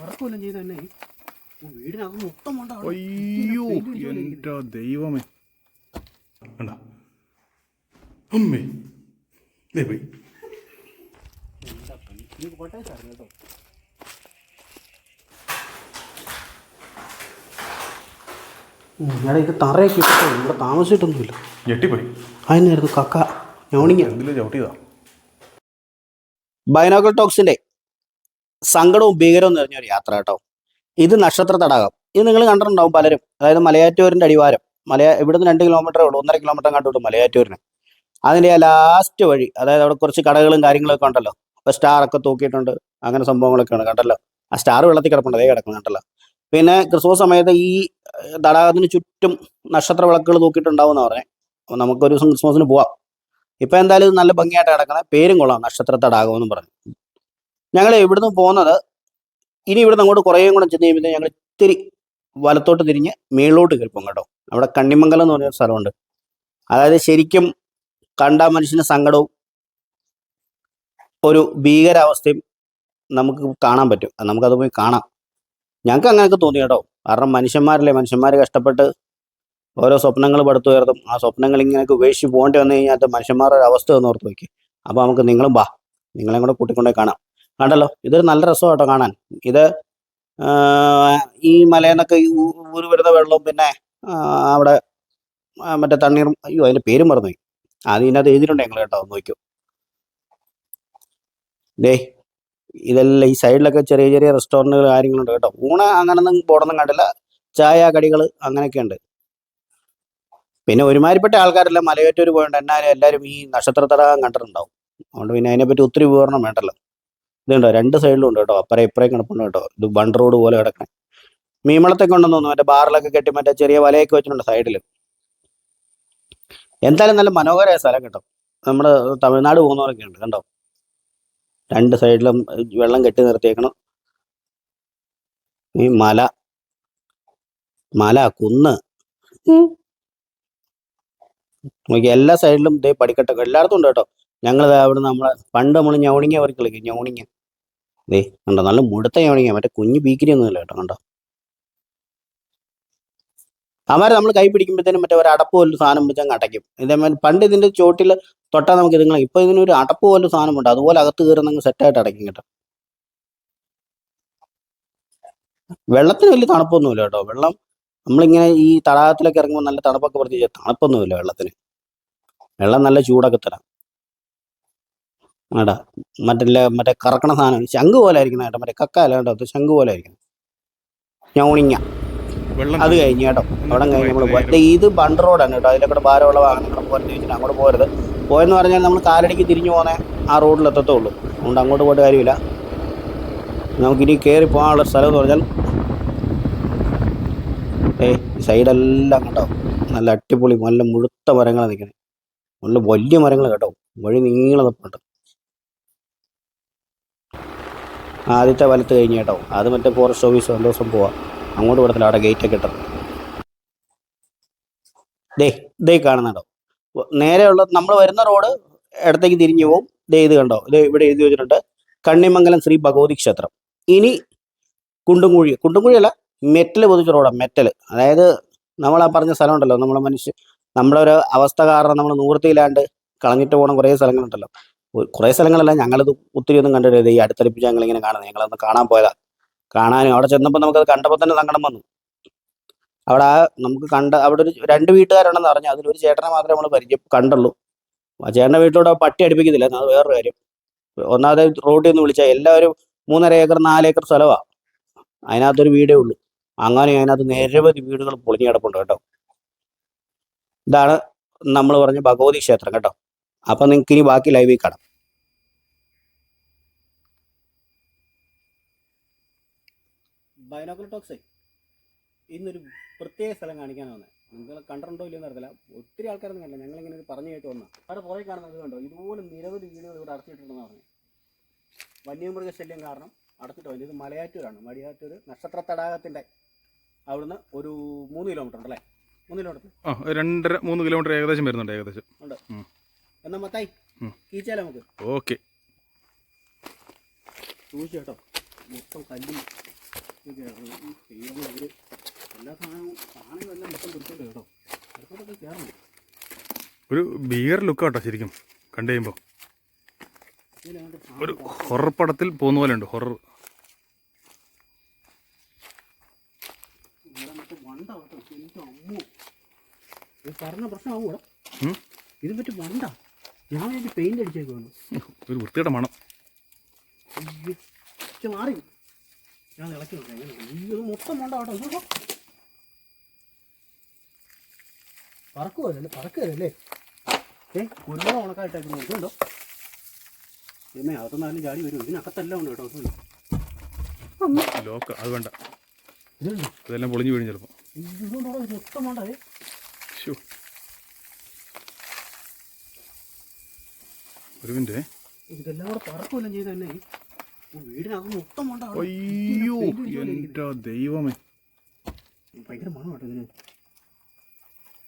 തുറക്കുമല്ലോ ചെയ്ത് തന്നെ. വീടിനകത്ത് മൊത്തം കൊണ്ടാ അയ്യോ എന്റെ ദൈവമേ. കണ്ട? അമ്മേ. ദേ പോയി. കോട്ടയം സാറിന് കേട്ടോ. ഞാടെ ഇത് തറയൊക്കെ ഇട്ടിട്ടോ ഇവിടെ താമസിച്ചിട്ടൊന്നുമില്ല. ഞെട്ടിപ്പോയി. അതിനായിരുന്നു കക്ക. എന്തിലും ചവിട്ടിയതാ? ബൈനോക്കൽ ടോക്സിന്റെ സങ്കടവും ഭീകരവും നിറഞ്ഞൊരു യാത്ര കേട്ടോ. ഇത് നക്ഷത്ര തടാകം. ഇത് നിങ്ങൾ കണ്ടിട്ടുണ്ടാവും പലരും. അതായത് മലയാറ്റൂരിന്റെ അടിവാരം. മലയാ ഇവിടുന്ന് രണ്ട് കിലോമീറ്റർ ഉള്ളൂ. ഒന്നര കിലോമീറ്റർ കണ്ടുള്ളൂ മലയാറ്റൂരിന്. അതിന്റെ ആ ലാസ്റ്റ് വഴി അതായത് അവിടെ കുറച്ച് കടകളും കാര്യങ്ങളൊക്കെ ഉണ്ടല്ലോ. അപ്പൊ സ്റ്റാർ ഒക്കെ തൂക്കിയിട്ടുണ്ട്. അങ്ങനെ സംഭവങ്ങളൊക്കെയാണ് കണ്ടല്ലോ. ആ സ്റ്റാർ വെള്ളത്തിൽ കിടപ്പുണ്ട്. അതേ കിടക്കുന്നു കണ്ടല്ലോ. പിന്നെ ക്രിസ്മസ് സമയത്ത് ഈ തടാകത്തിന് ചുറ്റും നക്ഷത്ര വിളക്കുകൾ തൂക്കിയിട്ടുണ്ടാവും എന്ന് പറഞ്ഞേ. അപ്പൊ നമുക്കൊരു ദിവസം ക്രിസ്മസിന് പോവാം. ഇപ്പൊ എന്തായാലും നല്ല ഭംഗിയായിട്ട് കിടക്കണേ പേരും കൊള്ളാം നക്ഷത്ര തടാകം എന്ന് പറഞ്ഞു. ഞങ്ങൾ ഇവിടുന്ന് പോകുന്നത് ഇനി ഇവിടുന്ന് അങ്ങോട്ട് കുറേ കൂടെ ചെന്ന് കഴിയുമ്പോൾ ഞങ്ങൾ ഇത്തിരി വലത്തോട്ട് തിരിഞ്ഞ് മേളിലോട്ട് കയറി പോകും കേട്ടോ. അവിടെ കണ്ണിമംഗലം എന്ന് പറഞ്ഞൊരു സ്ഥലമുണ്ട്. അതായത് ശരിക്കും കണ്ട മനുഷ്യന് സങ്കടവും ഒരു ഭീകരാവസ്ഥയും നമുക്ക് കാണാൻ പറ്റും. നമുക്കത് പോയി കാണാം. ഞങ്ങൾക്ക് അങ്ങനെയൊക്കെ തോന്നി കേട്ടോ. കാരണം മനുഷ്യന്മാരല്ലേ? മനുഷ്യന്മാർ കഷ്ടപ്പെട്ട് ഓരോ സ്വപ്നങ്ങൾ പടുത്തുയർത്തും. ആ സ്വപ്നങ്ങൾ ഇങ്ങനെയൊക്കെ ഉപേക്ഷിച്ച് പോകേണ്ടി വന്നു കഴിഞ്ഞാൽ മനുഷ്യന്മാരുടെ അവസ്ഥ ഒന്ന് ഓർത്ത് വയ്ക്കും അപ്പോൾ നമുക്ക് നിങ്ങളും വാ. നിങ്ങളെയും കൂടെ കൂട്ടിക്കൊണ്ടേ കാണാം. കണ്ടല്ലോ? ഇതൊരു നല്ല രസമാണ് കേട്ടോ കാണാൻ. ഇത് ഈ മലയിൽ ഈ ഊ- വരുന്ന വെള്ളവും പിന്നെ അവിടെ മറ്റേ തണ്ണീറും അയ്യോ അതിന്റെ പേരും മറന്നുപോയി. അത് ഇതിനകത്ത് എഴുതിയിട്ടുണ്ട് ഞങ്ങൾ കേട്ടോ നോക്കൂ ഡേ ഇതെല്ലാം ഈ സൈഡിലൊക്കെ ചെറിയ ചെറിയ റെസ്റ്റോറന്റുകൾ കാര്യങ്ങളുണ്ട് കേട്ടോ. ഊണ അങ്ങനൊന്നും ബോർഡൊന്നും കണ്ടില്ല. ചായ കടികൾ അങ്ങനെയൊക്കെ ഉണ്ട്. പിന്നെ ഒരുമാതിരിപ്പെട്ട ആൾക്കാരെല്ലാം മലയേറ്റൂർ പോയിട്ട് എന്നാലും എല്ലാവരും ഈ നക്ഷത്ര തടാകം കണ്ടിട്ടുണ്ടാവും. അതുകൊണ്ട് പിന്നെ അതിനെപ്പറ്റി ഒത്തിരി വിവരണം വേണ്ടല്ലോ. ഇതുണ്ടോ? രണ്ട് സൈഡിലും ഉണ്ട് കേട്ടോ. അപ്പറേ ഇപ്പറേ കിടപ്പുണ്ട് കേട്ടോ. ഇത് ബണ്ട് റോഡ് പോലെ കിടക്കണേ. മീമളത്തെ ഉണ്ടെന്ന് തോന്നുന്നു മറ്റേ ബാറിലൊക്കെ കെട്ടി മറ്റേ ചെറിയ വലയൊക്കെ വെച്ചിട്ടുണ്ട് സൈഡിൽ എന്തായാലും നല്ല മനോഹരമായ സ്ഥലം കേട്ടോ. നമ്മുടെ തമിഴ്നാട് പോകുന്നവരൊക്കെ ഉണ്ട്. കണ്ടോ? രണ്ട് സൈഡിലും വെള്ളം കെട്ടി നിർത്തിയേക്കണം. ഈ മല. മല കുന്ന്. നോക്കി എല്ലാ സൈഡിലും ഇതേ പടിക്കെട്ടൊക്കെ എല്ലായിടത്തും ഉണ്ട് കേട്ടോ. ഞങ്ങൾ അവിടെ നമ്മളെ പണ്ട് നമ്മൾ ഞൗണിങ്ങ അവർക്ക് കളിക്കും ഞവണിങ്ങ ദേ കണ്ടോ? നല്ല മുടുത്ത ഞവണിങ്ങ മറ്റേ കുഞ്ഞു ബീക്കിരി ഒന്നുമില്ല കേട്ടോ കണ്ടോ? അവരെ നമ്മൾ കൈ പിടിക്കുമ്പോഴത്തേനും മറ്റേ ഒരു അടപ്പ് പോലൊരു സാധനം വെച്ച് അങ്ങ് അടയ്ക്കും. ഇതേമാതിരി പണ്ട് ഇതിന്റെ ചോട്ടിൽ തൊട്ടാൽ നമുക്ക് ഇതുങ്ങളെ ഇപ്പൊ ഇതിനൊരു അടപ്പ് പോലൊരു സാധനമുണ്ട്. അതുപോലെ അകത്ത് കയറുന്ന സെറ്റായിട്ട് അടയ്ക്കും കേട്ടോ. വെള്ളത്തിന് വലിയ തണുപ്പൊന്നുമില്ല കേട്ടോ. വെള്ളം നമ്മളിങ്ങനെ ഈ തടാകത്തിലൊക്കെ ഇറങ്ങുമ്പോൾ നല്ല തണുപ്പൊക്കെ പ്രത്യേകിച്ച് തണുപ്പൊന്നുമില്ല വെള്ളത്തിന്. വെള്ളം നല്ല ചൂടൊക്കെ തരാം. ആടാ മറ്റേ മറ്റേ കറക്കണ സാധനം ശംഖ് പോലെ ആയിരിക്കണം കേട്ടോ മറ്റേ കക്ക അല്ല കേട്ടോ ശംഖ് പോലെ ആയിരിക്കണം. ഞൗണിങ്ങ. അത് കഴിഞ്ഞ് കേട്ടോ അവിടെ കഴിഞ്ഞ് നമ്മൾ ഇത് ബണ്ട് റോഡാണ് കേട്ടോ അതിലെ കൂടെ ഭാരമുള്ള വാഹനങ്ങൾ പോരുന്ന വെച്ചിട്ട് അങ്ങോട്ട് പോരുത് പോയെന്ന് പറഞ്ഞാൽ നമ്മൾ കാലടിക്ക് തിരിഞ്ഞു പോകുന്ന ആ റോഡിൽ എത്തത്തുള്ളൂ. അതുകൊണ്ട് അങ്ങോട്ട് പോയിട്ട് കാര്യമില്ല. നമുക്കിനി കയറി പോകാനുള്ള സ്ഥലം എന്ന് പറഞ്ഞാൽ ഏ സൈഡെല്ലാം കേട്ടോ നല്ല അടിപൊളി നല്ല മുഴുത്ത മരങ്ങളാണ് നിൽക്കുന്നത് നല്ല വലിയ മരങ്ങൾ കേട്ടോ വഴി നീളെ നിൽപ്പുണ്ട് ആദ്യത്തെ വലത്ത് കഴിഞ്ഞ് കേട്ടോ. അത് മറ്റേ ഫോറസ്റ്റ് ഓഫീസ് ഒരു ദിവസം പോവാം. അങ്ങോട്ട് വിടത്തില്ല അവിടെ ഗേറ്റ് ഒക്കെ ഇട്ടത്. ദേ ദേ കാണുന്നുണ്ടോ? നേരെയുള്ള നമ്മൾ വരുന്ന റോഡ് ഇടത്തേക്ക് തിരിഞ്ഞു പോകും ദേ ഇത് കണ്ടോ? ഇത് ഇവിടെ എഴുതി വെച്ചിട്ടുണ്ട്. കണ്ണിമംഗലം ശ്രീ ഭഗവതി ക്ഷേത്രം. ഇനി കുണ്ടുംകുഴി കുണ്ടുംകുഴി അല്ല മെറ്റൽ പൊതിച്ച റോഡാണ് മെറ്റൽ അതായത് നമ്മൾ ആ പറഞ്ഞ സ്ഥലം ഉണ്ടല്ലോ നമ്മളെ മനുഷ്യ നമ്മുടെ ഒരു അവസ്ഥ കാരണം നമ്മൾ നിവൃത്തിയില്ലാണ്ട് കളഞ്ഞിട്ട് പോകണം കുറേ സ്ഥലങ്ങളുണ്ടല്ലോ. കുറേ സ്ഥലങ്ങളല്ല ഞങ്ങളിത് ഒത്തിരി ഒന്നും കണ്ടിട്ടില്ല. ഈ അടുത്തടുപ്പിച്ച് ഞങ്ങളിങ്ങനെ കാണുന്നത്. ഞങ്ങളൊന്ന് കാണാൻ പോയതാ. കാണാനും അവിടെ ചെന്നപ്പോൾ നമുക്കത് കണ്ടപ്പോൾ തന്നെ സങ്കടം വന്നു. അവിടെ ആ നമുക്ക് കണ്ട അവിടെ ഒരു രണ്ട് വീട്ടുകാരുണ്ടെന്ന് അറിഞ്ഞു അതിലൊരു ചേട്ടനെ മാത്രമേ നമ്മൾ പരിചയം കണ്ടുള്ളൂ. ആ ചേട്ടന്റെ വീട്ടിലൂടെ പട്ടി അടുപ്പിക്കുന്നില്ല അത് വേറൊരു കാര്യം. ഒന്നാമത് റോഡിൽ നിന്ന് വിളിച്ചാൽ എല്ലാവരും മൂന്നര ഏക്കർ നാല് ഏക്കർ സ്ഥലമാണ് അതിനകത്തൊരു വീടേ ഉള്ളൂ. അങ്ങനെ അതിനകത്ത് നിരവധി വീടുകൾ പൊളിഞ്ഞു കിടപ്പുണ്ട് കേട്ടോ. ഇതാണ് നമ്മൾ പറഞ്ഞ ഭഗവതി ക്ഷേത്രം കേട്ടോ. അപ്പം നിങ്ങൾക്ക് ഇനി ബാക്കി ലൈവിൽ കാണാം. ബൈനോക്കുലർ ടോക്സേ ഇന്നൊരു പ്രത്യേക സ്ഥലം കാണിക്കാനാണ് വന്നത് നിങ്ങൾ കണ്ടിട്ടുണ്ടോ ഇല്ലയോ അറിയില്ല ഒത്തിരി ആൾക്കാരൊന്നും കണ്ടില്ല ഞങ്ങളിങ്ങനെ ഇത് പറഞ്ഞു കേട്ട് വന്ന അവിടെ പുറകെ കാണുന്നത് കണ്ടോ? ഇതുപോലെ നിരവധി വീടുകൾ ഇവിടെ അടച്ചിട്ടുണ്ടെന്ന് പറഞ്ഞു. വന്യമൃഗ ശല്യം കാരണം അടച്ചിട്ടോ? ഇത് മലയാറ്റൂരാണ്. മലയാറ്റൂർ നക്ഷത്ര തടാകത്തിന്റെ അവിടുന്ന് ഒരു മൂന്ന് കിലോമീറ്റർ ഉണ്ടല്ലേ? മൂന്ന് കിലോമീറ്റർ ആ രണ്ടര മൂന്ന് കിലോമീറ്റർ ഏകദേശം വരുന്നുണ്ട് ഏകദേശം. എന്നാ മത്തായി. കീച്ചാലോ നമുക്ക്. ഓക്കെ. സൂക്ഷിച്ചു കേട്ടോ. മൊത്തം കല്ലും എല്ലാ സാധനവും സാധനങ്ങളും എല്ലാം മൊത്തം പിടിച്ചോണ്ട് കേട്ടോ. അടുത്തോട്ടൊക്കെ കയറണം. ഒരു ഭീകര ലുക്ക് കേട്ടോ ശരിക്കും കണ്ടു കഴിയുമ്പോൾ ഒരു ഹൊറർ പടത്തിൽ പോകുന്ന പോലെ ഉണ്ട് ഹൊറർ പറഞ്ഞ പ്രശ്നമാവൂടാ? ഇത് പറ്റി വണ്ട വേണ്ടി പെയിന്റ് അടിച്ചേക്കുവാണ് ഒരു വൃത്തിയുടെ മണം. മാറി. ഞാൻ ഇളക്കി നോക്കാം മൊത്തം വണ്ട കേട്ടോ. പറക്കുവല്ലേ പറക്കുകയല്ലേ ഏ കുരുമുളക് ഉണക്കായിട്ടേക്കുന്നു. ഇതുണ്ടോ ഇതേ അകത്തുനിന്നാലും ചാടി വരും. ഇതിനകത്തെല്ലാം ഉണ്ട് കേട്ടോ ലോക്ക് അത് വേണ്ട. ഇതെല്ലാം പൊളിഞ്ഞു വീഴും ചിലപ്പോൾ മൊത്തം വേണ്ട ഇതെല്ലാം കൂടെ പറക്കുമല്ലോ ചെയ്ത് തന്നെ വീടിനകത്ത് മൊത്തം അയ്യോ. എന്റെ ദൈവമേ. ഭയങ്കര മണം കേട്ടോ ഇതിന്.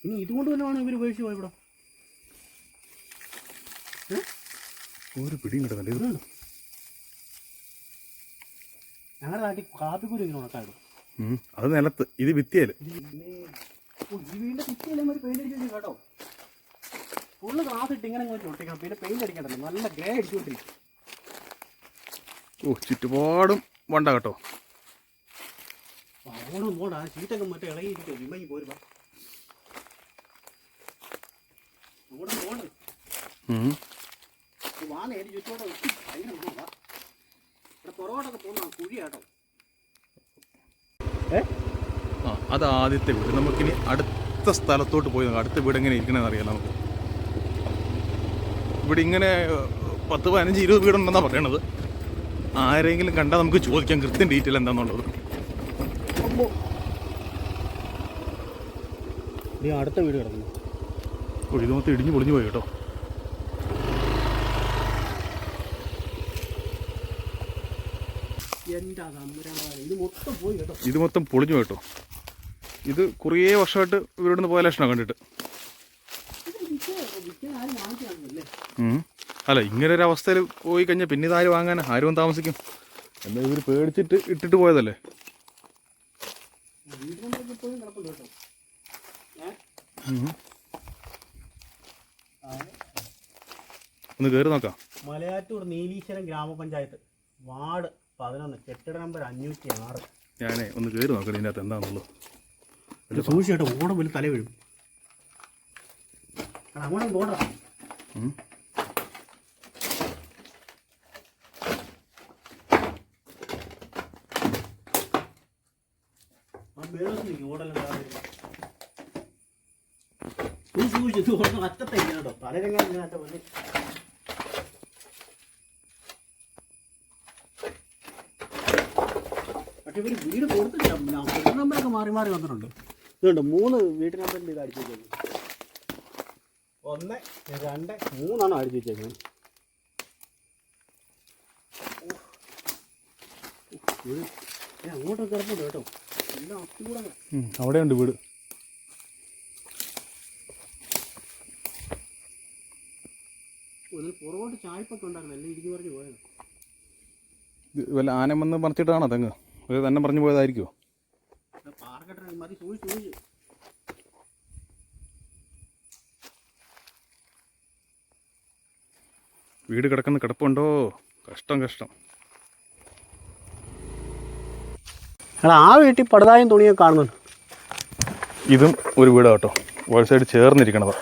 ഇനി ഇതുകൊണ്ട് വല്ലതാണ് ഇവർ ഉപേക്ഷിച്ച് പോയി ഇവിടെ? ഒരു പിടിയും കിട്ടുന്നില്ല. ഇത് ഞങ്ങളുടെ നാട്ടിൽ കാപ്പിക്കുരു ഇങ്ങനെ ഉണക്കായിരുന്നു അത് നിലത്ത്. ഇത് ഭിത്തിയൽ ഓ ഈ വീടിന്റെ ഭിത്തിയിലെ ഒരു പെയിന്റ് അടിച്ചു കേട്ടോ. ഫുള്ള് ഗ്ലാസ് ഇട്ട് ഇങ്ങനെ ഇങ്ങോട്ട് ഒട്ടിക്കണം പിന്നെ പെയിന്റ് അടിക്കണ്ടല്ലോ. നല്ല ഗ്രേ അടിച്ചു കൊണ്ടിരിക്കും ഓ ചുറ്റുപാടും വണ്ട കേട്ടോ. അങ്ങോട്ടും പോടാ ചീറ്റൊക്കെ മറ്റേ ഇളകിയിരിക്കും വിമയി പോരുമ്പോ അങ്ങോട്ടും പോകണ്ട ഉം. വാ നേരി ചുറ്റോടെ ഭയങ്കര മണമാ ഇവിടെ പുറകോട്ടൊക്കെ പോകുന്ന കുഴിയാട്ടോ ഏ? ആ അത് ആദ്യത്തെ വീട്. നമുക്കിനി അടുത്ത സ്ഥലത്തോട്ട് പോയി അടുത്ത വീട് എങ്ങനെ ഇരിക്കണമെന്ന് അറിയാം നമുക്ക്. ഇവിടെ ഇങ്ങനെ പത്ത് പതിനഞ്ച് ഇരുപത് വീടുണ്ടെന്നാണ് പറയണത്. ആരെങ്കിലും കണ്ടാൽ നമുക്ക് ചോദിക്കാം കൃത്യം ഡീറ്റെയിൽ എന്താണെന്നുള്ളത് നീ അടുത്ത വീട് കിടക്കുന്നു. ഓ ഇത് ഇടിഞ്ഞു പൊളിഞ്ഞു പോയി കേട്ടോ. ഇത് മൊത്തം പൊളിഞ്ഞു കേട്ടോ. ഇത് കുറേ വർഷമായിട്ട് ഇവരോടൊന്ന് പോയ ലക്ഷണം കണ്ടിട്ട് ഇത് വിൽക്കാൻ വിൽക്കാൻ ആരും വാങ്ങിക്കാണെന്നല്ലേ ഉം. അല്ല ഇങ്ങനെ ഒരു അവസ്ഥയിൽ പോയി കഴിഞ്ഞാൽ പിന്നെ ഇതാര് വാങ്ങാൻ ആരും താമസിക്കും? എന്താ ഇവർ പേടിച്ചിട്ട് ഇട്ടിട്ട് പോയതല്ലേ? ഒന്ന് കയറി നോക്കാം. മലയാറ്റൂർ നീലീശ്വരം ഗ്രാമപഞ്ചായത്ത് വാർഡ് പതിനൊന്ന് കെട്ടിട നമ്പർ അഞ്ഞൂറ്റി ആറ് ഞാനേ ഒന്ന് കയറി നോക്കാം ഇതിന്റെ അകത്ത് എന്താണെന്നുള്ളത് സൂക്ഷിച്ചിട്ട് ഓടം വലിയ തല വീഴും അങ്ങോട്ടും പോടാ ഉം. ആ മേളത്തിൽ നിൽക്കും ഓടെല്ലാം താഴെ കേട്ടോ പക്ഷെ ഇവർ വീട് കൊടുത്തില്ല വീട് നമ്പറൊക്കെ മാറി മാറി വന്നിട്ടുണ്ട് ഇതുണ്ട് മൂന്ന് വീട്ട് നമ്പറിന്റെ ഇത് അടിച്ചു വെച്ചേക്കുന്നത് ഒന്ന് രണ്ട് മൂന്നാണ് അടിച്ചു വെച്ചേക്കുന്നത് അങ്ങോട്ടൊക്കെ കിടപ്പുണ്ട് കേട്ടോ. അവിടെയുണ്ട് വീട്. ഉണ്ടായിരുന്നു പറഞ്ഞു പോയത് വല്ല ആന വന്ന് പറിച്ചിട്ടാണോ തെങ്ങ്? അത് തന്നെ പറഞ്ഞു പോയതായിരിക്കോ വീട് കിടക്കുന്ന കിടപ്പുണ്ടോ? കഷ്ടം കഷ്ടം. എടാ ആ വീട്ടിൽ പടുതായും തുണിയൊക്കെ കാണുന്നുണ്ട്. ഇതും ഒരു വീട് കേട്ടോ. ഒരു സൈഡ് ചേർന്നിരിക്കണതാ.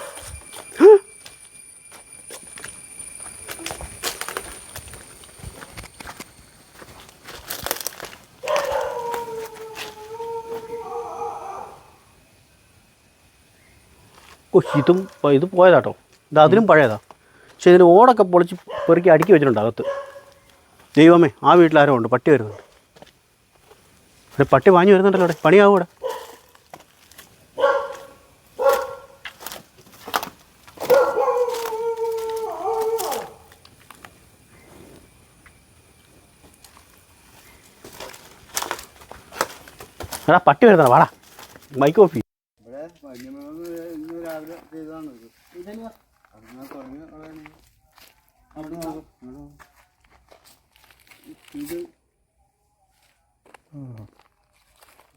ഓ ഇതും ഇത് പോയതാട്ടോ ഇത് അതിലും പഴയതാ. പക്ഷേ ഇതിന് ഓടൊക്കെ പൊളിച്ച് പെറുക്കി അടുക്കി വെച്ചിട്ടുണ്ട് അകത്ത്. ദൈവമേ ആ വീട്ടിൽ ആരോ ഉണ്ട് പട്ടി വരുന്നുണ്ട്. ഇവിടെ പട്ടി വാങ്ങി വരുന്നുണ്ടല്ലോ അവിടെ പണിയാവും ഇവിടെ എടാ പട്ടി വരുന്നതാ വാടാ. മൈക്ക് ഓഫ് ഇത്.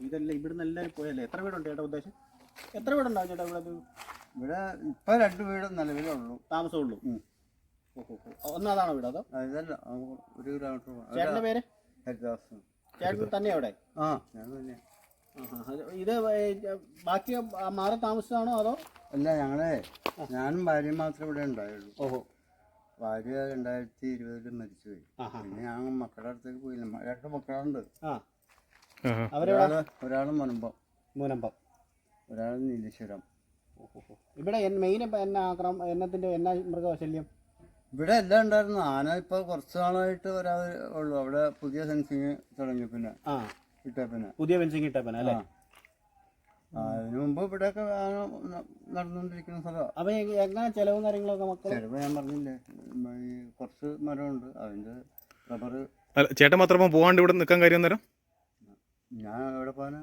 ഇതല്ല ഇവിടുന്ന് എല്ലാവരും പോയല്ലേ? എത്ര വീടുണ്ട് ചേട്ടാ ഉദ്ദേശം? എത്ര വീടുണ്ടാവും ചേട്ടാ ഇവിടെ ഒരു ഇവിടെ ഇപ്പൊ രണ്ട് വീട് നിലവിലുള്ളൂ താമസമുള്ളൂ. ഓഹോ ഒന്നാതാണോ വീട് അതോ? അതല്ല ഒരു കിലോമീറ്റർ. ചേട്ടന്റെ പേര്? ഹരിദാസ്. ചേട്ടൻ തന്നെ അവിടെ? ആ ഞാൻ തന്നെ ഇത് ബാക്കി മാറി താമസിച്ചാണോ അതോ? അല്ല ഞങ്ങളെ ഞാനും ഭാര്യയും മാത്രമേ ഇവിടെ ഉണ്ടായുള്ളൂ. ഓഹോ. ഭാര്യ രണ്ടായിരത്തി ഇരുപതിൽ മരിച്ചുപോയി. പിന്നെ ഞാൻ മക്കളുടെ അടുത്തേക്ക് പോയില്ല. രണ്ട് മക്കളുണ്ട്. അവരെവിടെ ഒരാൾ ഒരാൾ മുനമ്പം. മൂനമ്പം. ഒരാൾ നീലേശ്വരം ഇവിടെ മെയിൻ എന്നാ ആക്രമം എന്നത്തിന്റെ എന്നാ മൃഗശല്യം ഇവിടെ എല്ലാം ഉണ്ടായിരുന്നു. ആന ഇപ്പൊ കുറച്ച് നാളായിട്ട് ഒരാൾ ഉള്ളു. അവിടെ പുതിയ സെൻസിങ് തുടങ്ങി പിന്നെ. ആ. ഇട്ടേ പിന്നെ പുതിയ ഫെൻസിങ് ഇട്ടപ്പന അല്ലേ? ആ, അതിനു മുമ്പ് ഇവിടെ ഒക്കെ നടന്നുകൊണ്ടിരിക്കുന്ന സ്ഥലമാണ് അപ്പൊ എങ്ങനെ ചെലവും കാര്യങ്ങളൊക്കെ മക്കൾ ചെലവ് ഞാൻ പറഞ്ഞില്ലേ. കുറച്ച് മരം കുറച്ച് മരമുണ്ട്. അതിന്റെ റബ്ബർ ചേട്ടൻ മാത്രം പോകാണ്ട് ഇവിടെ നിൽക്കാൻ കാര്യം അന്നേരം? ഞാൻ എവിടെ പോകാനാ?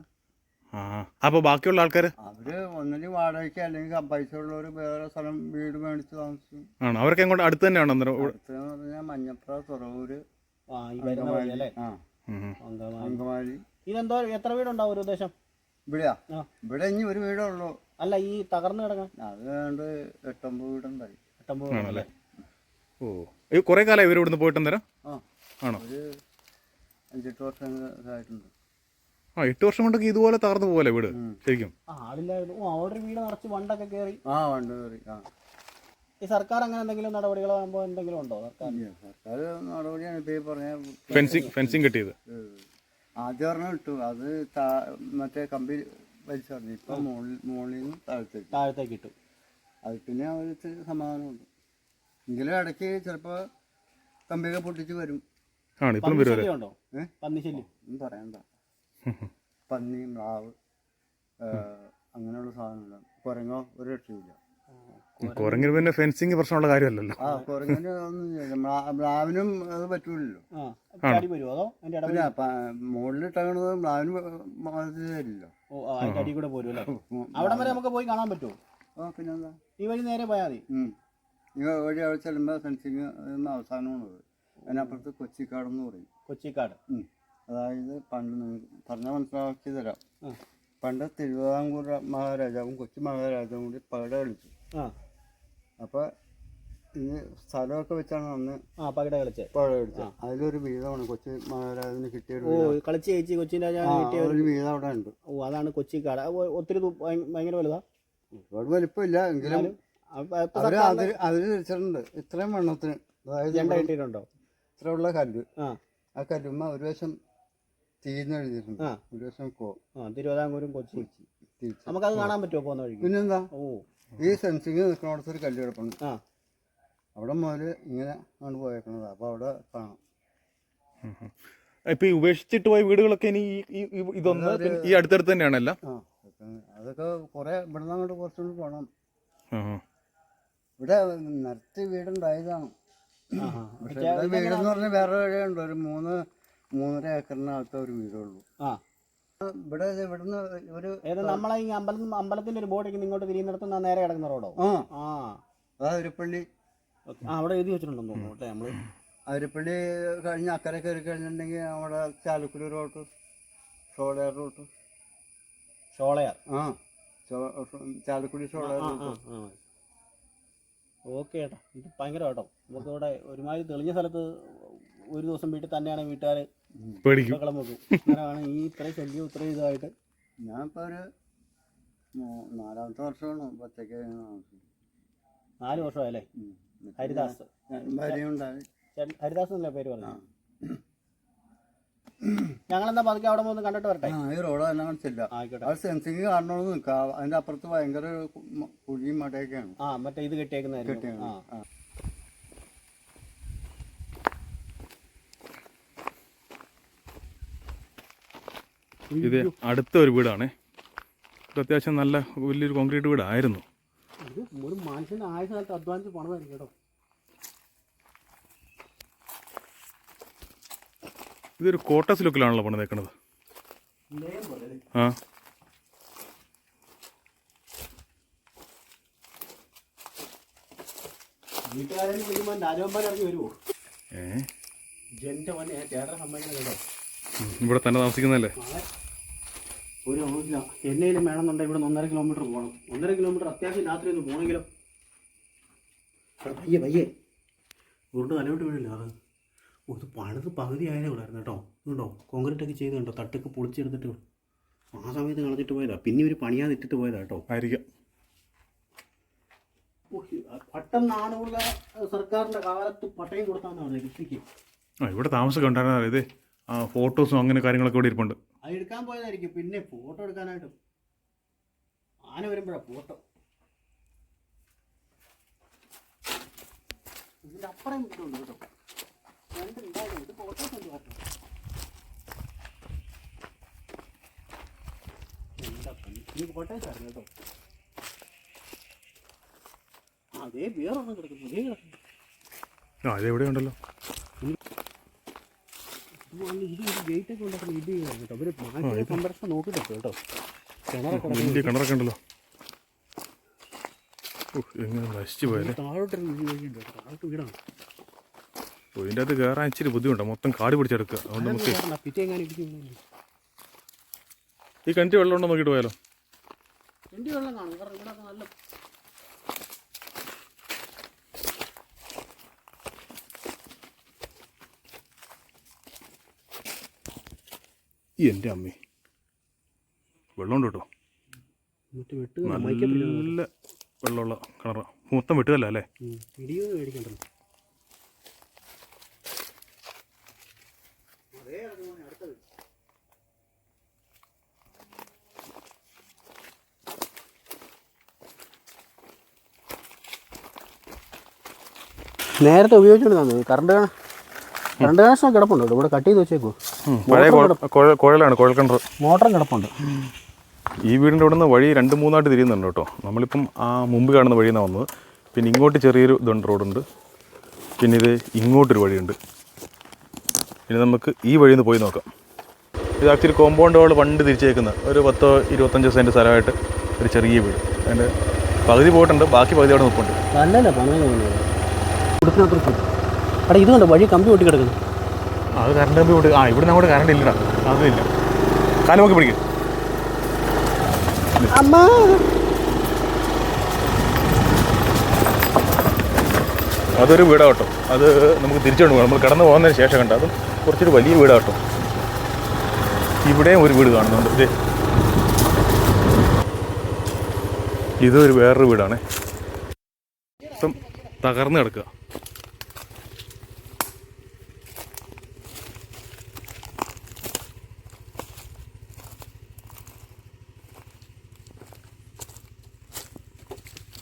ആ അപ്പോൾ ബാക്കിയുള്ള ആൾക്കാര്? അവർ ഒന്നിന് വാടകയ്ക്ക് അല്ലെങ്കിൽ പൈസ ഉള്ളവർ വേറെ സ്ഥലം വീട് മേടിച്ച് താമസിക്കും. ആണോ? അവരൊക്കെ അങ്ങോട്ട് അടുത്ത് തന്നെയാണോ അന്നേരം? ഇവിടെ? അടുത്തെന്ന് പറഞ്ഞാൽ മഞ്ഞപ്ര തുറവൂര് ആ ഈ വരുന്ന വഴി അല്ലേ ആ. ഉം. അങ്കമാലി. അങ്കമാലി. ഇതെന്തോ എത്ര വീടുണ്ടാവും ഒരു ഉദ്ദേശം? ഇവിടെയാ? ആ. ഇവിടെ ഇനി ഒരു വീടേ ഉള്ളൂ. അല്ല ഈ തകർന്നു കിടക്കാൻ? അത് വേണ്ട എട്ടൊമ്പത് വീടുണ്ടായി. എട്ടമ്പത് ആണല്ലേ? ഓ. ഈ കുറേ കാലമായി ഇവർ ഇവിടുന്ന് പോയിട്ട് അന്നേരം? ആ. ആണോ? ഒരു അഞ്ചെട്ട് വർഷം ആയിട്ടുണ്ട് ആ എട്ട് വർഷം കൊണ്ടൊക്കെ ഇതുപോലെ തകർന്നു പോകല്ലേ വീട്. ശരിക്കും. ആ ആളില്ലായിരുന്നു. ഓ അവിടെ ഒരു വീട് നിറച്ച് വണ്ടൊക്കെ കയറി ആ ഉണ്ട് കയറി ആ. ഈ സർക്കാർ അങ്ങനെ എന്തെങ്കിലും നടപടികളോ ആകുമ്പോൾ എന്തെങ്കിലും ഉണ്ടോ സർക്കാർ? ഇല്ല, സർക്കാർ നടപടിയാണ് ഇപ്പൊ ഈ പറഞ്ഞ ഫെൻസിങ് ഫെൻസിങ് കെട്ടിയത്. ഏഹ്. ആദ്യം ഒരെണ്ണം ഇട്ടു അത് താ- മറ്റേ കമ്പി വലിച്ചറിഞ്ഞു ഇപ്പൊ മുകളിൽ മുകളിൽ നിന്ന് താഴത്തേക്ക്. താഴത്തേക്ക് ഇട്ടു. അത് പിന്നെ അവർക്ക് സമാധാനമുണ്ട്. എങ്കിലും ഇടയ്ക്ക് ചിലപ്പോ കമ്പിയൊക്കെ പൊട്ടിച്ച് വരും. ആണ് ഇപ്പോഴും വരും പന്നിശല്യം ഉണ്ടോ? ഏ? പന്നിശല്യം. ഒന്നും പറയണ്ട. പന്നി മ്ലാവ് അങ്ങനെയുള്ള സാധനങ്ങൾ കുരങ്ങോ ഒരു രക്ഷയില്ല കുരങ്ങിന് പിന്നെ ഫെൻസിങ് പ്രശ്നമുള്ള കാര്യമല്ലല്ലോ. ആ കുരങ്ങിന് മ്ലാവിനും അത് പറ്റൂലല്ലോ. പിന്നെ പ- മുകളിലിട്ടത് മ്ലാവിന് കൂടെ അവിടെ വരെ നമുക്ക് പോയി കാണാൻ പറ്റുമോ ആ പിന്നെന്താ? ഈ വഴി നേരെ പോയാൽ മതി. ഈ വഴി അവിടെ ചെല്ലുമ്പോൾ ഫെൻസിങ് അവസാനമാണത്. അതിനപ്പുറത്ത് കൊച്ചിക്കാടെന്ന് പറയും. കൊച്ചിക്കാട്. അതായത് പണ്ട് പറഞ്ഞാൽ മനസ്സിലാക്കി തരാം പണ്ട് തിരുവിതാംകൂർ മഹാരാജാവും കൊച്ചി മഹാരാജാവും കൂടി പകട കളിച്ചു. അപ്പോൾ ഈ സ്ഥലമൊക്കെ വെച്ചാണ് അന്ന് പകട കളിച്ചത് കളിച്ച്. പകട കളിച്ചത്. അതിലൊരു വീതമാണ് കൊച്ചി മഹാരാജാവിന് കിട്ടിയ ഒരു ഓ വീതം. കളിച്ച് ജയിച്ച് കൊച്ചിൻ രാജാവ് കിട്ടിയ ഒരു വീതം അവിടെ ഉണ്ട്. ഓ അതാണ് കൊച്ചി കട. ഒത്തിരി ഭയങ്കര വലുതാ? ഒരുപാട് വലിപ്പമില്ല. എങ്കിലും അവർ അതിൽ അതിൽ തിരിച്ചിട്ടുണ്ട് ഇത്രയും വണ്ണത്തിന്. അതായത് ഇത്രയുള്ള കല്ല്. ആ. ആ കല്ലുമ്മ ഒരു വശം ആ. ഒരു ദിവസം കോ ആ തിരുവിതാംകൂരും കൊച്ചി. തിരിച്ച്. നമുക്കത് കാണാൻ പറ്റുമോ പോകുന്ന വഴി പിന്നെന്താ? ഓ. ഈ സെൻസിങ് നിൽക്കുന്നിടത്ത് ഒരു കല്ല് കിടപ്പുണ്ട് ആ. അവിടെ മുതൽ ഇങ്ങനെ ആണ് പോയേക്കുന്നത് അപ്പോൾ അവിടെ കാണാം. ഇപ്പൊ ഈ ഉപേക്ഷിച്ചിട്ട് പോയ വീടുകളൊക്കെ ഇനി ഈ- ഇതൊന്ന് ഈ അടുത്തടുത്ത് തന്നെയാണല്ലോ ആ. അതൊക്കെ- കുറേ ഇവിടെ നിന്ന് അങ്ങോട്ട് കുറച്ചുകൂടി ആ. ഇവിടെ നിരത്തി വീടുണ്ടായതാണ്. പക്ഷെ വീടെന്ന് പറഞ്ഞാൽ വേറെ വഴിയുണ്ട് ഒരു മൂന്ന് മൂന്നര ഏക്കറിനകത്ത് ഒരു വീടുള്ളൂ ആ. ഇവിടെ ഇവിടുന്ന് ഒരു ഏത് നമ്മളെ ഈ അമ്പലം അമ്പലത്തിന്റെ ഒരു ബോർഡ് ഇങ്ങോട്ട് തിരിയുന്നിടത്ത് നേരെ കിടക്കുന്ന റോഡോ? ആ. ആ. അതാ അരിപ്പള്ളി. ആ അവിടെ എഴുതി വെച്ചിട്ടുണ്ടെന്ന് തോന്നുന്നു നമ്മൾ. അരിപ്പള്ളി കഴിഞ്ഞ് അക്കരെ കയറി കഴിഞ്ഞിട്ടുണ്ടെങ്കിൽ അവിടെ ചാലക്കുടി റോട്ട് ഷോളയാർ റോട്ട് ഷോളയാർ? ആ ചാലക്കുടി ഷോളയാർ റോട്ട് ഓക്കെ ഏട്ടാ. ഇത് ഭയങ്കര കേട്ടോ നമുക്കിവിടെ ഒരുമാതിരി തെളിഞ്ഞ സ്ഥലത്ത് ഒരു ദിവസം വീട്ടിൽ തന്നെയാണ് വീട്ടുകാർ പേടിക്കും. ബഹളം വെക്കും അങ്ങനെയാണ് ഈ ഇത്രയും ശല്യം ഇത്രയും ഇതായിട്ട്. ഞാനിപ്പോൾ ഒരു മൂ- നാലാമത്തെ വർഷമാണ്. താമസിക്കുന്നത്. നാല് വർഷമായല്ലേ? ഹരിദാസ്. ഞാൻ ഭാര്യയുണ്ടായി ചേട്ടൻ ഹരിദാസ് എന്നല്ലേ പേര് പറഞ്ഞു ഞങ്ങളെന്താ പതുക്കെ അവിടെ ഒന്ന് കണ്ടിട്ട് വരട്ടെ? ആ ഈ റോഡ് തന്നെ കാണിച്ചില്ല. ആയിക്കോട്ടെ. അത് സെൻസിങ് കാണണമെന്ന് നിൽക്കാം. അതിന്റെ അപ്പുറത്ത് ഭയങ്കര കു- മ- കുഴിയും മടയൊക്കെയാണ്. ആ മറ്റേ ഇത് കെട്ടിയേക്കുന്നതായിരിക്കും കെട്ടിയാണ് ആ. ഇത് അടുത്ത ഒരു വീടാണ്. ഇത് അത്യാവശ്യം നല്ല വലിയൊരു കോൺക്രീറ്റ് വീടായിരുന്നു. ഒരു മനുഷ്യന്റെ ആയ സ്ഥലത്ത് അധ്വാനിച്ച് പണമായിരിക്കും കേട്ടോ. ഇതൊരു കോട്ടസ് ലുക്കിലാണല്ലോ പണിതേക്കണത്? ആ. ഇവിടെ തന്നെ താമസിക്കുന്നതല്ലേ? നാളെ ഒരു ഇല്ല എന്നേലും വേണമെന്നുണ്ടെങ്കിൽ ഇവിടെ ഒന്നര കിലോമീറ്റർ പോകണം. ഒന്നര കിലോമീറ്റർ അത്യാവശ്യം രാത്രി ഒന്ന് പോകണമെങ്കിലോ പയ്യെ പയ്യെ. ഉരുണ്ട് തലവിട്ട് വീഴില്ല അത് ഇത് പണിത് പകുതി ആയതേ ഉള്ളായിരുന്നു കേട്ടോ. ഇതുണ്ടോ? കോൺക്രീറ്റ് ഒക്കെ ചെയ്ത് കണ്ടോ തട്ടൊക്കെ പൊളിച്ചെടുത്തിട്ട്. ആ സമയത്ത് കളഞ്ഞിട്ട് പോയതാ. പിന്നെ ഇവർ പണിയാതെ ഇട്ടിട്ട് പോയതാ കേട്ടോ. ആയിരിക്കാം. പട്ടം സർക്കാരിന്റെ കാലത്ത് പട്ടയം കൊടുത്താന്ന് പറഞ്ഞത് കൃഷിക്ക്. ആ ഇവിടെ താമസമൊക്കെ ഉണ്ടായിരുന്നത് ഇത്. ആ ഫോട്ടോസും അങ്ങനെ കാര്യങ്ങളൊക്കെ ഇവിടെ ഇരിപ്പുണ്ട്. അത് എടുക്കാൻ പോയതായിരിക്കും. പിന്നെ ഫോട്ടോ എടുക്കാനായിട്ട് ആന വരുമ്പോഴാ ഫോട്ടോ ഇതിന്റെ അപ്പുറം ഇതുണ്ട് കേട്ടോ. രണ്ട് ഉണ്ടായിരുന്നു ഇത് ഫോട്ടോ കൊണ്ട് കേട്ടോ. എന്താ ഫോട്ടോസ് ആയിരുന്നു കേട്ടോ. അതേ വേറൊന്നും കിടക്കുന്നു. അതേ കിടക്കുന്നു. ഇത് ഉണ്ടല്ലോ ഇത് വന്ന് ഗേറ്റ് ഒക്കെ ഉണ്ടാക്കുന്ന ഇത് ചെയ്യണം കേട്ടോ. അവർ മാറ്റി സംരക്ഷണം നോക്കിട്ടോ കേട്ടോ. കിണറൊക്കെ കിടക്കുന്നു. വലിയ കിണറൊക്കെ ഉണ്ടല്ലോ. ഓ എങ്ങനെ നശിച്ചു പോയല്ലേ താഴോട്ടൊരു വീട് വഴിയുണ്ട് കേട്ടോ. താഴോട്ട് വീടാണ് ഓ ഇതിന്റെ അകത്ത് കയറാൻ ഇച്ചിരി ബുദ്ധിമുട്ടാണ് മൊത്തം കാട് പിടിച്ചെടുക്കുക. അതുകൊണ്ട് നമുക്ക് ഈ കണ്ടി വെള്ളം ഉണ്ടോ നോക്കിട്ട് പോയാലോ? കണ്ടി വെള്ളം കാണും. കാരണം ഇവിടെ നല്ല ഈ എന്റെ അമ്മേ വെള്ളമുണ്ട് കേട്ടോ നല്ല വെള്ളമുള്ള കിണറ മൊത്തം വെട്ടുകല്ല അല്ലേ? നേരത്തെ ഉപയോഗിച്ചുകൊണ്ടിരുന്നത് കറണ്ട് കറണ്ട് കണക്ഷൻ കിടപ്പുണ്ടോ. ഇവിടെ കട്ട് ചെയ്ത് വെച്ചേക്കോ പഴയ കുഴ- കുഴ- കുഴലാണ് കുഴൽ കിണർ. മോട്ടറും കിടപ്പുണ്ട്. ഈ വീടിന്റെ അവിടെ നിന്ന് വഴി രണ്ട് മൂന്നായിട്ട് തിരിയുന്നുണ്ട് കേട്ടോ. നമ്മളിപ്പം ആ മുമ്പ് കാണുന്ന വഴിയിൽ നിന്നാണ് വന്നത്. പിന്നെ ഇങ്ങോട്ട് ചെറിയൊരു ഇതുണ്ട് റോഡുണ്ട്. പിന്നെ ഇത് ഇങ്ങോട്ടൊരു വഴിയുണ്ട്. ഇനി നമുക്ക് ഈ വഴിയിൽ നിന്ന് പോയി നോക്കാം. ഇത് ആക്ച്വലി കോമ്പൗണ്ട് വാൾ പണ്ട് തിരിച്ചേക്കുന്ന ഒരു പത്തോ ഇരുപത്തഞ്ചോ സെന്റ് സ്ഥലമായിട്ട് ഒരു ചെറിയ വീട്. അതിന്റെ പകുതി പോയിട്ടുണ്ട് ബാക്കി പകുതി അവിടെ നിൽപ്പുണ്ട്. അല്ലല്ല പണി എടാ ഇത് കണ്ടോ വഴി കമ്പി പൊട്ടി കിടക്കുന്നു അത് കറണ്ട് കമ്പി കൊണ്ട് ആ ഇവിടെ അങ്ങോട്ട് കറണ്ട് ഇല്ലടാ. അതില്ല കാലം നോക്കി പിടിക്കും. അമ്മ. അതൊരു വീടാട്ടോ. അത് നമുക്ക് തിരിച്ചുകൊണ്ട് പോകാം നമ്മൾ കടന്നു പോകുന്നതിന് ശേഷം കണ്ട? അതും കുറച്ചൊരു വലിയ വീടാട്ടോ. ഇവിടെയും ഒരു വീട് കാണുന്നുണ്ട്. ഇതേ ഇതൊരു വേറൊരു വീടാണ്. തകർന്ന് കിടക്കുക.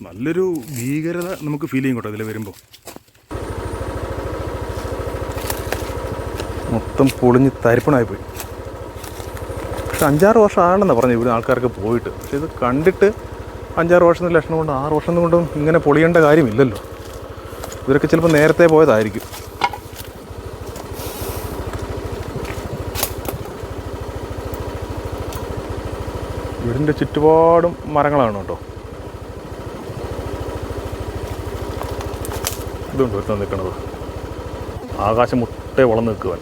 നല്ലൊരു ഭീകരത നമുക്ക് ഫീൽ ചെയ്യും കേട്ടോ ഇതിൽ വരുമ്പോൾ മൊത്തം പൊളിഞ്ഞ് തരിപ്പണായി പോയി. പക്ഷെ അഞ്ചാറ് വർഷം ആണെന്നാണ് പറഞ്ഞത് ഇവിടെ ആൾക്കാർക്ക് പോയിട്ട്. പക്ഷെ ഇത് കണ്ടിട്ട് അഞ്ചാറ് വർഷത്തിന് ലക്ഷണം കൊണ്ട് ആറ് വർഷം കൊണ്ടും ഇങ്ങനെ പൊളിയേണ്ട കാര്യമില്ലല്ലോ. ഇവരൊക്കെ ചിലപ്പോൾ നേരത്തെ പോയതായിരിക്കും. വീടിന്റെ ചുറ്റുപാടും മരങ്ങളാണ് കേട്ടോ. ഇതുണ്ട് ഒരുത്തം നിൽക്കുന്നത് ആകാശം മുട്ടേ വളർന്ന് നിൽക്കുവാൻ.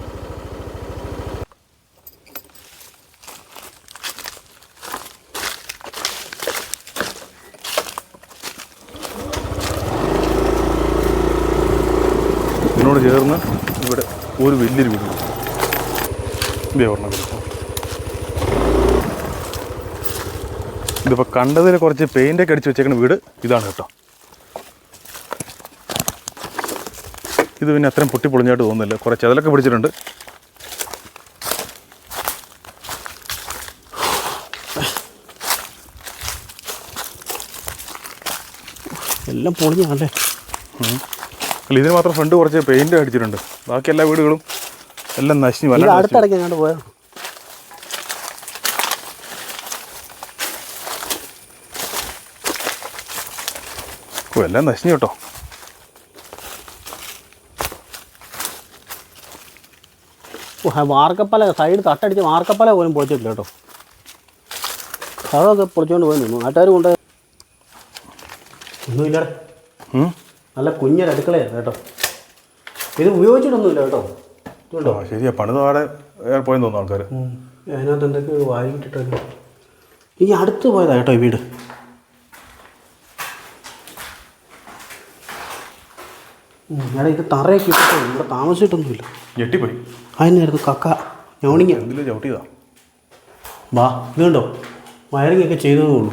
ഇതിനോട് ചേർന്ന് ഇവിടെ ഒരു വലിയൊരു വീട് ഇതേ വീട്. ഇതിപ്പോൾ കണ്ടതിൽ കുറച്ച് പെയിന്റൊക്കെ അടിച്ച് വെച്ചേക്കുന്ന വീട് ഇതാണ് കേട്ടോ. ഇത് പിന്നെ അത്രയും പൊട്ടി പൊളിഞ്ഞായിട്ട് തോന്നുന്നില്ല. കുറേ അതിലൊക്കെ പിടിച്ചിട്ടുണ്ട്. എല്ലാം പൊളിഞ്ഞാണല്ലേ അല്ല ഇതിന് മാത്രം ഫ്രണ്ട് കുറച്ച് പെയിന്റ് അടിച്ചിട്ടുണ്ട്. ബാക്കി എല്ലാ വീടുകളും എല്ലാം നശിഞ്ഞു വല്ല അടുത്തിടയ്ക്ക് എല്ലാം നശിഞ്ഞു കേട്ടോ ഓ, ആ വാർക്കപ്പല സൈഡ് തട്ടടിച്ച് വാർക്കപ്പല പോലും പൊളിച്ചിട്ടില്ല കേട്ടോ. അതൊക്കെ പൊളിച്ചുകൊണ്ട് പോയി നിന്നു. നാട്ടുകാർ കൊണ്ട് ഒന്നുമില്ല? നല്ല കുഞ്ഞൊരു അടുക്കളയാണ് കേട്ടോ. ഇത് ഉപയോഗിച്ചിട്ടൊന്നുമില്ല കേട്ടോ. ഇതുണ്ടോ? ശരിയാ. പണിത് ആടെ പോയെന്ന് തോന്നുന്നു ആൾക്കാർ അതിനകത്ത് എന്തൊക്കെ വാരിയിട്ടിട്ടൊക്കെ ഈ അടുത്ത് പോയതാ കേട്ടോ ഈ വീട്. എടാ ഇത് തറയൊക്കെ ഇട്ടിട്ടോ ഇവിടെ താമസിച്ചിട്ടൊന്നുമില്ല. ഞെട്ടിപ്പോയി. അതിനായിരുന്നു കക്ക ഞോണിങ്ങ. എന്തിലും ചവിട്ടിയതാ? വാ ഇത് കണ്ടോ? വയറിംഗ് ഒക്കെ ചെയ്തതേ ഉള്ളൂ.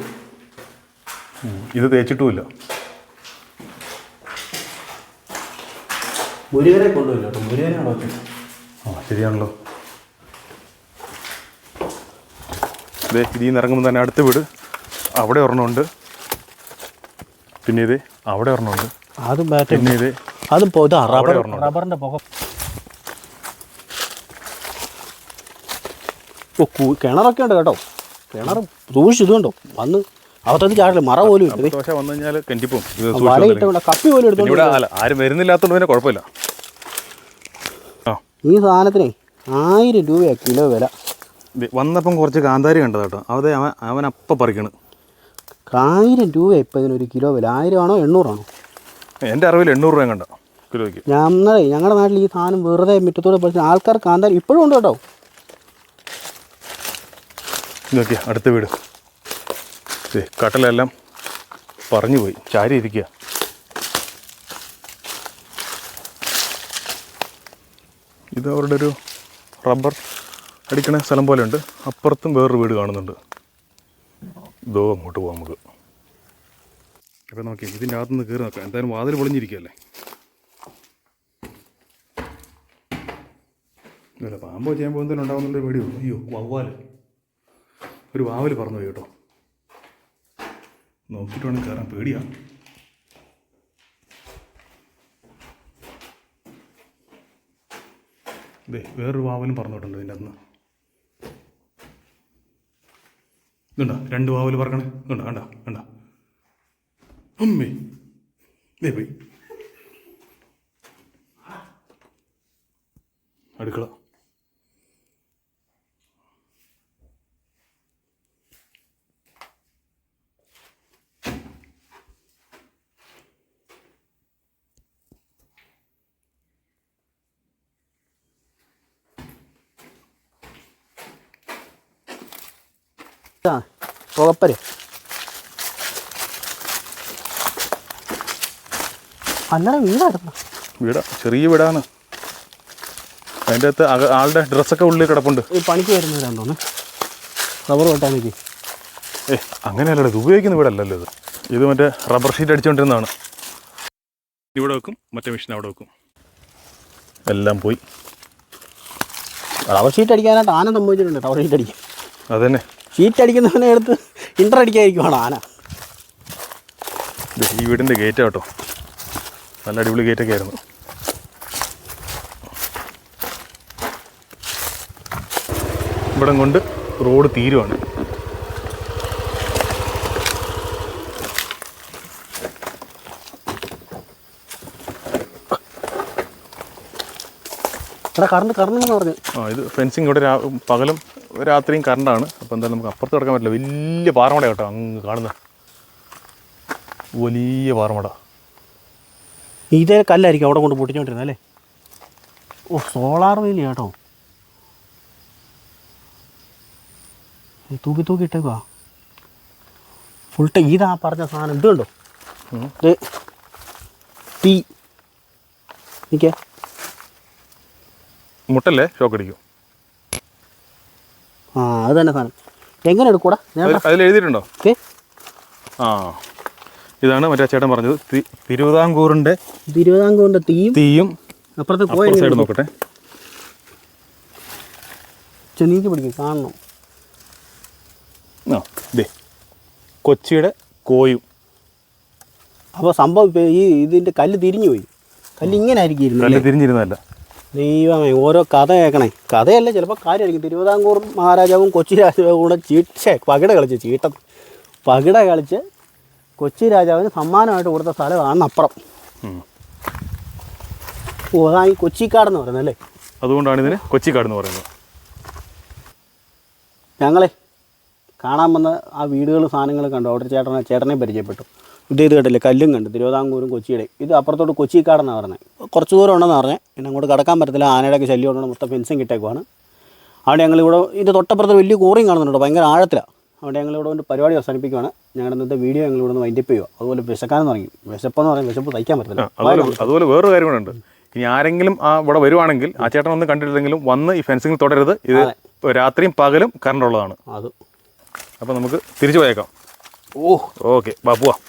ഇത് തേച്ചിട്ടുമില്ല. മുരുകനെ കൊണ്ടുപോയില്ല കേട്ടോ മുരുകനെ അവിടെ വെച്ചു. ആ ശരിയാണല്ലോ. ഇതേ ഇതിൽ നിന്ന് ഇറങ്ങുമ്പോൾ തന്നെ അടുത്ത വീട്. അവിടെ ഒരെണ്ണമുണ്ട്. പിന്നെ ഇത് അവിടെ ഒരെണ്ണമുണ്ട്. അത് പിന്നെ ഇത് അത് ഇതാ റബ്ബർ ഒരെണ്ണം റബ്ബറിന്റെ പുക ഓ കിണറൊക്കെ ഉണ്ട് കേട്ടോ. കിണർ സൂക്ഷിച്ചു ഇതുണ്ടോ? വന്ന് അവത്തത് ചാടില്ല മറ പോലും ഇല്ല ദോശ വന്നു കഴിഞ്ഞാൽ കെന്റിപ്പോവും ഇത് വലയിട്ട് സൂക്ഷിച്ചു ഇവിടെ കപ്പി പോലും എടുത്തോണ്ട് ആരും വരുന്നില്ലാത്തതുകൊണ്ട് പിന്നെ കുഴപ്പമില്ല. ഈ സാധനത്തിനെ ആയിരം രൂപയാണ് കിലോ വില. വന്നപ്പം കുറച്ച് കാന്താരി കണ്ടത് കേട്ടോ. അതെ അവൻ അവൻ അപ്പം പറിക്കണ്. ആയിരം രൂപ ഇപ്പം ഇതിനൊരു കിലോ വില. ആയിരം ആണോ എണ്ണൂറാണോ? എന്റെ അറിവിൽ എണ്ണൂറ് രൂപ കണ്ടോ. കിലോയ്ക്ക്. ഞങ്ങളെ ഞങ്ങളുടെ നാട്ടിൽ ഈ സാധനം വെറുതെ മുറ്റത്തൂടെ പഠിച്ച ആൾക്കാർ കാന്താൻ ഇപ്പോഴും ഉണ്ട് കേട്ടോ. നോക്കിയ അടുത്ത വീട്. ദേ, കട്ടലെല്ലാം പറഞ്ഞു പോയി. ചാരി ഇരിക്കുക. ഇത് അവരുടെ ഒരു റബ്ബർ അടിക്കണ സ്ഥലം പോലെ ഉണ്ട്. അപ്പുറത്തും വേറൊരു വീട് കാണുന്നുണ്ട്. ഇതോ അങ്ങോട്ട് പോകാം നമുക്ക്. അപ്പോൾ നോക്കി ഇതിന്റെ അകത്തുനിന്ന് കയറി നോക്കാം. എന്തായാലും വാതിൽ പൊളിഞ്ഞിരിക്കുകയല്ലേ? ഇല്ല പാമ്പോ ചെയ്യാൻ പോകുന്നതിൽ ഉണ്ടാകുന്നുണ്ട് പേടിയുള്ളൂ അയ്യോ വവ്വാൽ ഒരു വാവൽ പറഞ്ഞു പോയി കേട്ടോ. നോക്കിയിട്ട് വേണം കയറാൻ പേടിയാ. ഇതേ വേറൊരു വാവലും പറഞ്ഞിട്ടുണ്ട് ഇതിന്റെ അന്ന് ഇതുണ്ടോ? രണ്ട് വാവൽ പറക്കണേ. ഇതുണ്ടോ? കണ്ട? കണ്ട? അമ്മേ. ദേ പോയി. അടുക്കള. ആ അല്ലട വീടായിരുന്നു. വീടാ ചെറിയ വീടാണ്. അതിന്റെ അകത്ത് അക- ആളുടെ ഡ്രസ്സൊക്കെ ഉള്ളിൽ കിടപ്പുണ്ട്. ഈ പണിക്ക് വരുന്നവരാന്ന് തോന്നുന്നു. റബ്ബർ വെട്ടാൻ നിൽക്കി ഏ അങ്ങനെയല്ലല്ലോ ഇത് ഉപയോഗിക്കുന്ന വീടല്ലല്ലോ ഇത്. ഇത് മറ്റേ റബ്ബർ ഷീറ്റ് അടിച്ചുകൊണ്ടിരുന്നതാണ്. ഇവിടെ വെക്കും മറ്റേ മെഷീൻ അവിടെ വെക്കും. എല്ലാം പോയി. റബ്ബർ ഷീറ്റ് അടിക്കാനായിട്ട് ആന സംഭവിച്ചിട്ടുണ്ട്. റബ്ബർ ഷീറ്റ് അടിക്കാൻ. അതന്നെ. ഷീറ്റ് അടിക്കുന്നവനെ എടുത്ത് ഇന്റർ അടിക്കാതിരിക്കുവാണ് ആന. ഈ വീടിന്റെ ഗേറ്റ് കേട്ടോ. നല്ല അടിപൊളി ഗേറ്റൊക്കെ ആയിരുന്നു. ഇവിടം കൊണ്ട് റോഡ് തീരുവാണ്. ഇവിടെ കറണ്ട് കറണ്ട് എന്ന് പറഞ്ഞു. ആ ഇത് ഫെൻസിങ് ഇവിടെ പകലും രാത്രിയും കറണ്ടാണ് അപ്പോൾ എന്തായാലും നമുക്ക് അപ്പുറത്ത് കിടക്കാൻ പറ്റില്ല. വലിയ പാറമട കേട്ടോ അങ്ങ് കാണുന്ന. വലിയ പാറമട. ഇതേ കല്ലായിരിക്കും അവിടെ കൊണ്ട് പൊട്ടിച്ചോണ്ടിരുന്നത് അല്ലേ? ഓ സോളാർ വേലി കേട്ടോ തൂക്കി തൂക്കി ഇട്ടേക്കുവാ. ഫുൾ ടൈം ഇതാ പറഞ്ഞ സാധനം. ഇത് കണ്ടോ. ഇത് തീ നിൽക്കേ മുട്ടല്ലേ? ഷോക്ക് അടിക്കും. ആ അത് തന്നെ സാധനം. എങ്ങനെ എടുക്കൂടാ അതിൽ എഴുതിയിട്ടുണ്ടോ ഓക്കെ ആ. ഇതാണ് മറ്റേ ചേട്ടൻ പറഞ്ഞത്. തിരുവിതാംകൂറിന്റെ തിരുവിതാംകൂറിന്റെ തീയും തീയും അപ്പുറത്ത് അപ്പുറ സൈഡ് നോക്കട്ടെ. ചെന്നീക്ക് പിടിക്കും കാണണം. ആ കൊച്ചിയുടെ കോയും. അപ്പോൾ സംഭവം ഈ ഇതിന്റെ കല്ല് തിരിഞ്ഞു പോയി. കല്ല് ഇങ്ങനെ ആയിരിക്കും കല്ല് തിരിഞ്ഞിരുന്നതല്ല. ദൈവമേ ഓരോ കഥ കേൾക്കണേ. കഥയല്ല ചിലപ്പോൾ കാര്യമായിരിക്കും. തിരുവിതാംകൂർ മഹാരാജാവും കൊച്ചി രാജാവും കൂടെ ചീട്ടേ പകിട കളിച്ച് ചീട്ട. പകിട കളിച്ച് കൊച്ചി രാജാവിന് സമ്മാനമായിട്ട് കൊടുത്ത സ്ഥലമാണ് അപ്പുറം. ഓ അതാ ഈ കൊച്ചിക്കാടെന്ന് പറയുന്നത് അല്ലേ? അതുകൊണ്ടാണ് ഇതിന് കൊച്ചിക്കാട് എന്ന് പറയുന്നത്. ഞങ്ങളെ കാണാൻ വന്ന ആ വീടുകൾ സാധനങ്ങൾ കണ്ടു. അവിടെ ചേട്ടനെ ചേട്ടനെ പരിചയപ്പെട്ടു. ഇത് ഇത് കേട്ടില്ലേ കല്ലും കണ്ടു. തിരുവിതാംകൂറും കൊച്ചിയുടെ. ഇത് അപ്പുറത്തോട്ട് കൊച്ചിക്കാടെന്നാണ് പറഞ്ഞത് കുറച്ച് ദൂരം ഉണ്ടെന്ന് പറഞ്ഞത് പിന്നെ അങ്ങോട്ട് കടക്കാൻ പറ്റത്തില്ല. ആനയുടെയൊക്കെ ശല്യം ഉണ്ടെന്ന് മൊത്തം ഫെൻസും കിട്ടേക്കുവാണ് അവിടെ ഞങ്ങളിവിടെ ഇത് തൊട്ടപ്പുറത്ത് വലിയ കോറിയും കാണുന്നുണ്ട് ഭയങ്കര ആഴത്തിലാണ് അതുകൊണ്ട് ഞങ്ങളിവിടെ കൊണ്ട് പരിപാടി അവസാനിപ്പിക്കുകയാണ് ഞങ്ങളുടെ ഇന്നത്തെ വീഡിയോ ഞങ്ങൾ ഇവിടെ നിന്ന് വൈൻഡപ്പ് ചെയ്യുക അതുപോലെ വിശക്കാനെന്ന് തുടങ്ങി. വിശപ്പെന്ന് പറയും വിശപ്പ് തയ്ക്കാൻ പറ്റില്ല അതുപോലെ അതുപോലെ വേറൊരു കാര്യം കൂടെ ഉണ്ട്. ഇനി ആരെങ്കിലും ആ ഇവിടെ വരുവാണെങ്കിൽ ആ ചേട്ടൻ ഒന്നും കണ്ടിട്ടില്ലെങ്കിലും വന്ന് ഈ ഫെൻസിങ് തുടരുത് ഇത് രാത്രിയും പകലും കറണ്ട് ഉള്ളതാണ്. അത്. അപ്പോൾ നമുക്ക് തിരിച്ചു പോയേക്കാം. ഓ ഓക്കെ ബാ പോവാം.